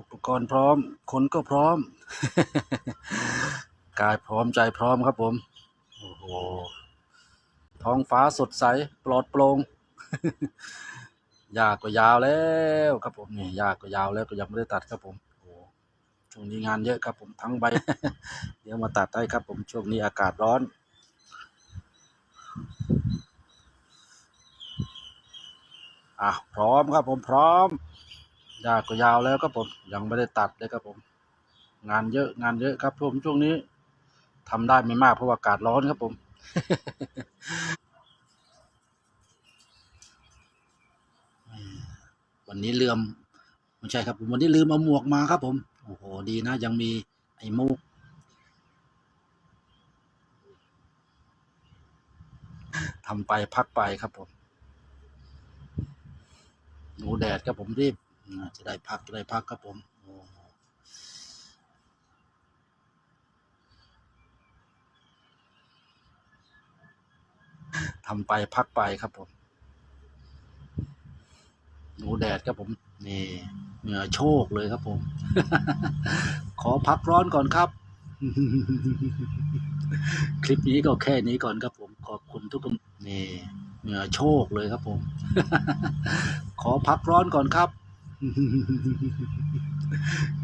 อุปกรณ์พร้อม คนก็พร้อม กายพร้อมใจพร้อมครับผม โอ้โห ท้องฟ้าสดใส ปลอดโปร่งยากก็ยาวแล้วครับผมนี่ยากก็ยาวแล้วก็ยังไม่ได้ตัดครับผมโอ้โหช่วงนี้งานเยอะครับผมทั้งใบ เดี๋ยวมาตัดได้ครับผมช่วงนี้อากาศร้อนอะพร้อมครับผมพร้อม ยาก็ยาวแล้วครับผมยังไม่ได้ตัดเลยครับผม งานเยอะงานเยอะครับผมช่วงนี้ทำได้ไม่มากเพราะอากาศร้อนครับผมวันนี้ลืมไม่ใช่ครับผมวันนี้ลืมเอาหมวกมาครับ ผมโอ้โหดีนะ ยังมีไอ้มูกทำไปพักไปครับผมหนูแดดครับผมรีบ จะได้พักจะได้พักครับผมทำไปพักไปครับผมหนูแดดครับผม นี่เหงื่อโชกเลยครับผม ขอพักร้อนก่อนครับ คลิปนี้ก็แค่นี้ก่อนครับผม ขอบคุณทุกคนนี่เหงื่อโชกเลยครับผม ขอพักร้อนก่อนครับ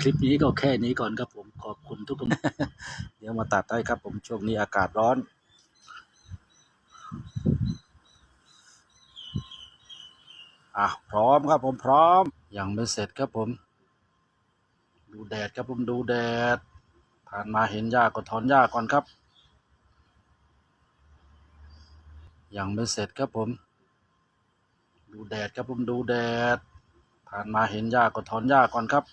คลิปนี้ก็แค่นี้ก่อนครับผมขอบคุณทุกคน เดี๋ยวมาตัดได้ครับผมช่วงนี้อากาศร้อน อะพร้อมครับผมพร้อม ยังไม่เสร็จครับผม ดูแดดครับผมดูแดด ผ่านมาเห็นหญ้าก็ถอนหญ้าก่อนครับ ยังไม่เสร็จครับผม ดูแดดครับผมดูแดด ผ่านมาเห็นหญ้าก็ถอนหญ้าก่อนครับ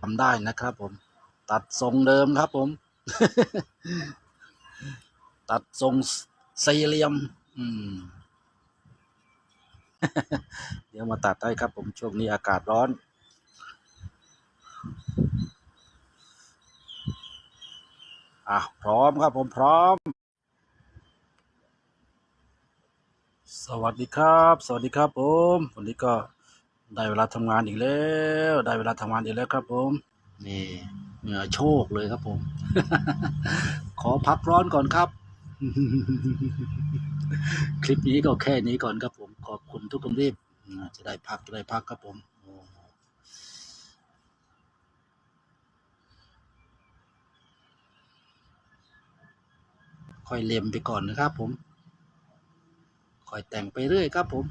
ทำได้นะครับผม ตัดทรงเดิมครับผม ตัดทรงสี่เหลี่ยม อืม เดี๋ยวมาตัดได้ครับผม ช่วงนี้อากาศร้อนอะพร้อมครับผมพร้อม สวัสดีครับ สวัสดีครับผม วันนี้ก็ได้เวลาทำงานอีกแล้ว ได้เวลาทำงานอีกแล้วครับ ผม นี่เหงื่อโชกเลยครับผม ขอพักร้อนก่อนครับ คลิปนี้ก็แค่นี้ก่อนครับผม ขอบคุณทุกคนรีบอ่จะได้พักจะได้พักครับผมค่อยเล็มไปก่อนนะครับผม อยแต่งไปเรื่อยครับผม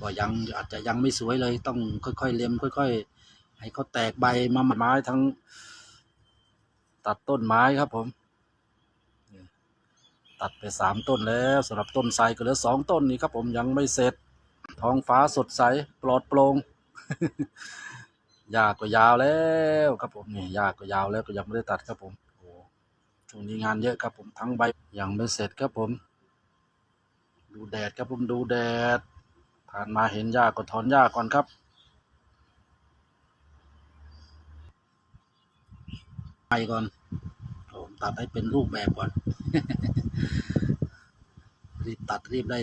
ก็ยังอาจจะยังไม่สวยเลย ต้องค่อยๆเล็มค่อย ๆ ให้เขาแตกใบมาไม้ทั้ง ตัดต้นไม้ครับผม ตัดไปสามต้นแล้วสำหรับต้นไทรก็เหลือสองต้นนี้ครับ ผมยังไม่เสร็จ ท้องฟ้าสดใสปลอดโปร่งหญ้าก็ยาวแล้วครับผมนี่หญ้าก็ยาวแล้วก็ยังไม่ได้ตัดครับผมโอ้ช่วงนี้งานเยอะครับผมทั้งใบยังไม่เสร็จครับผม ดูแดดครับผมดูแดด ผ่านมาเห็นหญ้าก็ถอนหญ้าก่อนครับไปก่อนผมตัดให้เป็นรูปแบบก่อน รีบตัดรีบได้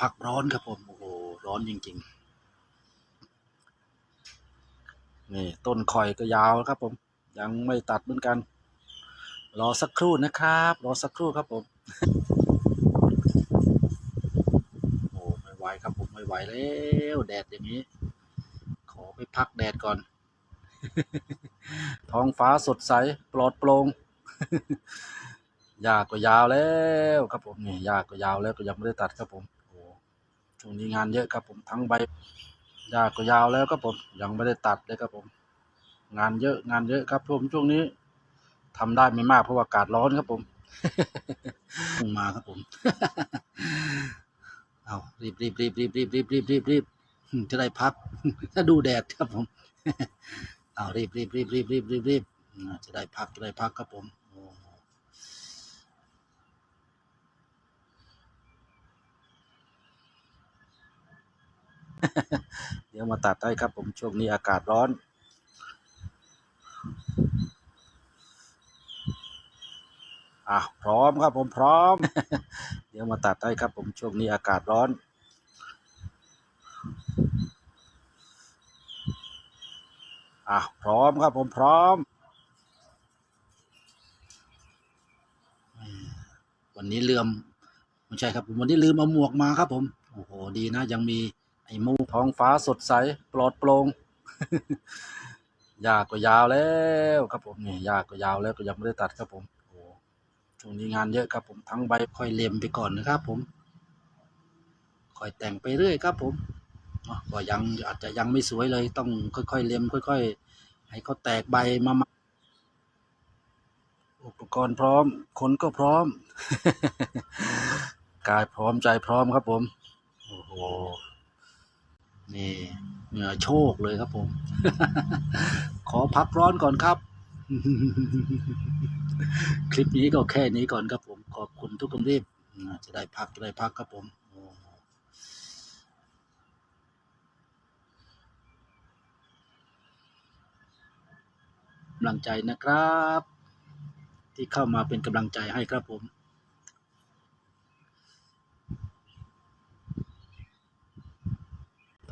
พักร้อนครับผม โอ้โห ร้อนจริง ๆ นี่ ต้นคอยก็ยาวครับผม ยังไม่ตัดเหมือนกัน รอสักครู่นะครับ รอสักครู่ครับผม โอ้ไม่ไหวครับผม ไม่ไหวแล้วแดดอย่างนี้ ขอไปพักแดดก่อน ท้องฟ้าสดใสปลอดโปร่งหญ้าก็ยาวแล้วครับผมนี่หญ้าก็ยาวแล้วก็ยังไม่ได้ตัดครับผมโอ้ช่วงนี้งานเยอะครับผมทั้งใบหญ้าก็ยาวแล้วครับผมยังไม่ได้ตัดเลยครับผม งานเยอะงานเยอะครับผมช่วงนี้ทำได้ไม่มากเพราะว่าอากาศร้อนครับผมมาครับผม รีบรีบรีบรีบรีบรีบรีบรีบรีบจะได้พัก ถ้าดูแดดครับผมเอารีบรีบรีบรีบรีบรีบรีบจะได้พักจะได้พักครับผมเดี๋ยวมาตัดได้ครับผมช่วงนี้อากาศร้อน อะพร้อมครับผมพร้อม เดี๋ยวมาตัดได้ครับผมช่วงนี้อากาศร้อน อะพร้อมครับผมพร้อม วันนี้ลืมไม่ใช่ครับผมวันนี้ลืมเอาหมวกมาครับ ผมโอ้โหดีนะ ยังมีไอ้มูท้องฟ้าสดใสปลอดโปร่งยากก็ยาวแล้วครับผมนี่ยากก็ยาวแล้วก็ยังไม่ได้ตัดครับผมโอ้โหช่วงนี้งานเยอะครับผมทั้งใบค่อยเล็มไปก่อนนะครับผมค่อยแต่งไปเรื่อยครับผม ก็ยังอาจจะยังไม่สวยเลยต้องค่อยๆเล็มค่อย ๆ ให้เขาแตกใบมามาอุปกรณ์พร้อม คนก็พร้อม กายพร้อมใจพร้อมครับผม โอ้โห นี่เหงื่อโชกเลยครับผม ขอพักร้อนก่อนครับ คลิปนี้ก็แค่นี้ก่อนครับผม ขอบคุณทุกคนรีบจะได้พักจะได้พักครับผมำลังใจนะครับ ที่เข้ามาเป็นกำลังใจให้ครับผม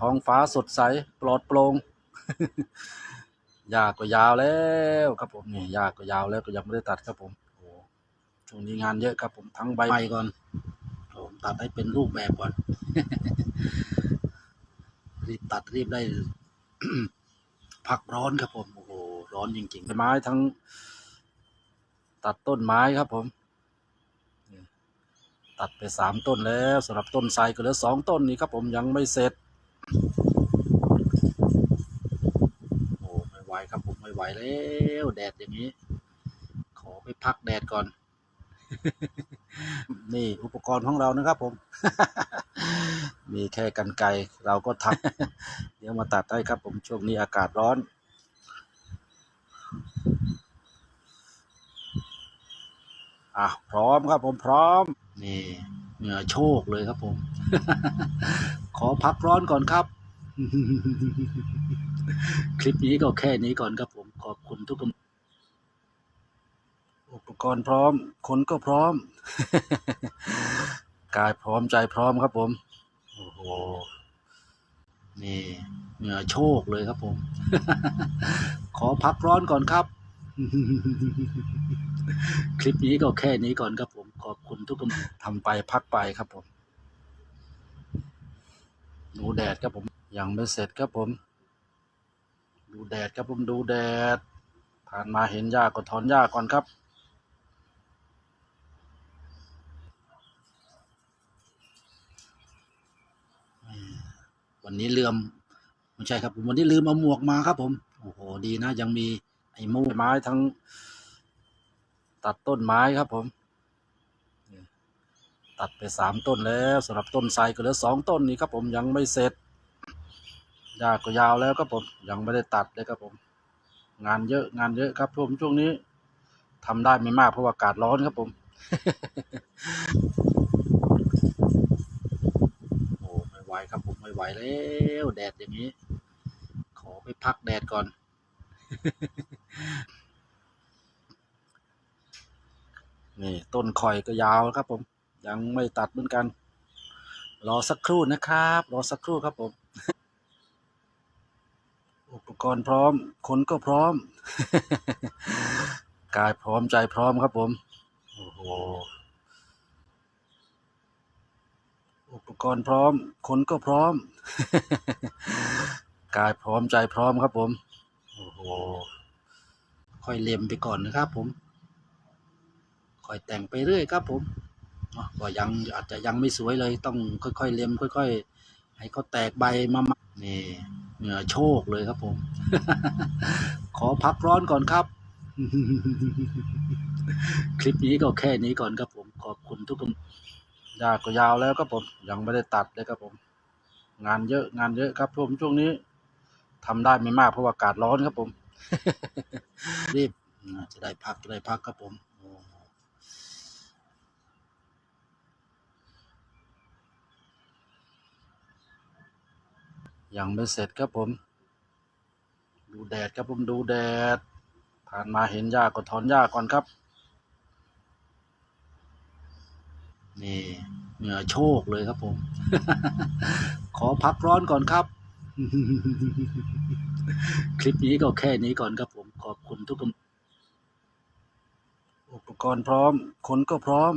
ท้องฟ้าสดใสปลอดโปร่งยากก็ยาวแล้วครับผมนี่ยากก็ยาวแล้วก็ยังไม่ได้ตัดครับผมโอ้โหช่วงนี้งานเยอะครับผมทั้งใบใบก่อนผมตัดให้เป็นรูปแบบก่อนรีบตัดรีบได้พักร้อนครับผมโอ้โห ร้อนจริงๆไม้ทั้ง ตัดต้นไม้ครับผม ตัดไปสามต้นแล้วสำหรับต้นไทรก็เหลือสองต้นนี้ครับผมยังไม่เสร็จ โอ้ไม่ไหวครับผมไม่ไหวแล้วแดดอย่างนี้ ขอไปพักแดดก่อน นี่อุปกรณ์ของเรานะครับผมมีแค่กันไกรเราก็ทำเดี๋ยวมาตัดให้ครับผมช่วงนี้อากาศร้อน อะพร้อมครับผมพร้อม นี่เหงื่อโชกเลยครับผม ขอพักร้อนก่อนครับ คลิปนี้ก็แค่นี้ก่อนครับผม ขอบคุณทุกคนอุปกรณ์พร้อม คนก็พร้อม กายพร้อมใจพร้อมครับผม โอ้โห นี่เหงื่อโชกเลยครับผม ขอพักร้อนก่อนครับ คลิปนี้ก็แค่นี้ก่อนครับผม ขอบคุณทุกคนทำไปพักไปครับผมดูแดดครับผม ยังไม่เสร็จครับผม ดูแดดครับผมดูแดด ผ่านมาเห็นหญ้าก็ถอนหญ้าก่อนครับ วันนี้ลืมไม่ใช่ครับผมวันนี้ลืมเอาหมวกมาครับ ผมโอ้โหดีนะ ยังมีไอ้มูไม้ทั้ง ตัดต้นไม้ครับ ผม ตัดไปสามต้นแล้วสำหรับต้นไทรก็เหลือสองต้นนี้ครับ ผมยังไม่เสร็จหญ้าก็ยาวแล้วครับผมยังไม่ได้ตัดเลยครับผม งานเยอะงานเยอะครับผมช่วงนี้ทำได้ไม่มากเพราะอากาศร้อนครับผมโอ้ไม่ไหวครับ ไม่ไหวแล้วแดดอย่างนี้ ขอไปพักแดดก่อน นี่ ต้นคอยก็ยาวครับผม ยังไม่ตัดเหมือนกัน รอสักครู่นะครับ รอสักครู่ครับผม อุปกรณ์พร้อม คนก็พร้อม กายพร้อมใจพร้อมครับผม โอ้โห อุป กรณ์พร้อม คนก็พร้อม กายพร้อมใจพร้อมครับผม โอ้โห ค่อยเล็มไปก่อนนะครับผม ค่อยแต่งไปเรื่อยครับผมก็ยังอาจจะยังไม่สวยเลย ต้องค่อยๆเล็มค่อย ๆ ให้เขาแตกใบมามานี่เหงื่อโชกเลยครับผม ขอพักร้อนก่อนครับ คลิปนี้ก็แค่นี้ก่อนครับผม ขอบคุณทุกคน ยากก็ยาวแล้วครับผมยังไม่ได้ตัดเลยครับผม งานเยอะงานเยอะครับผมช่วงนี้ทำได้ไม่มากเพราะว่าอากาศร้อนครับผม รีบอ่าจะได้พักจะได้พักครับผมโอ้โหยังไม่เสร็จครับผม ดูแดดครับผมดูแดด ผ่านมาเห็นหญ้าก็ถอนหญ้าก่อนครับ นี่เหงื่อโชกเลยครับผม ขอพักร้อนก่อนครับ คลิปนี้ก็แค่นี้ก่อนครับผม ขอบคุณทุกคนอุปกรณ์พร้อม คนก็พร้อม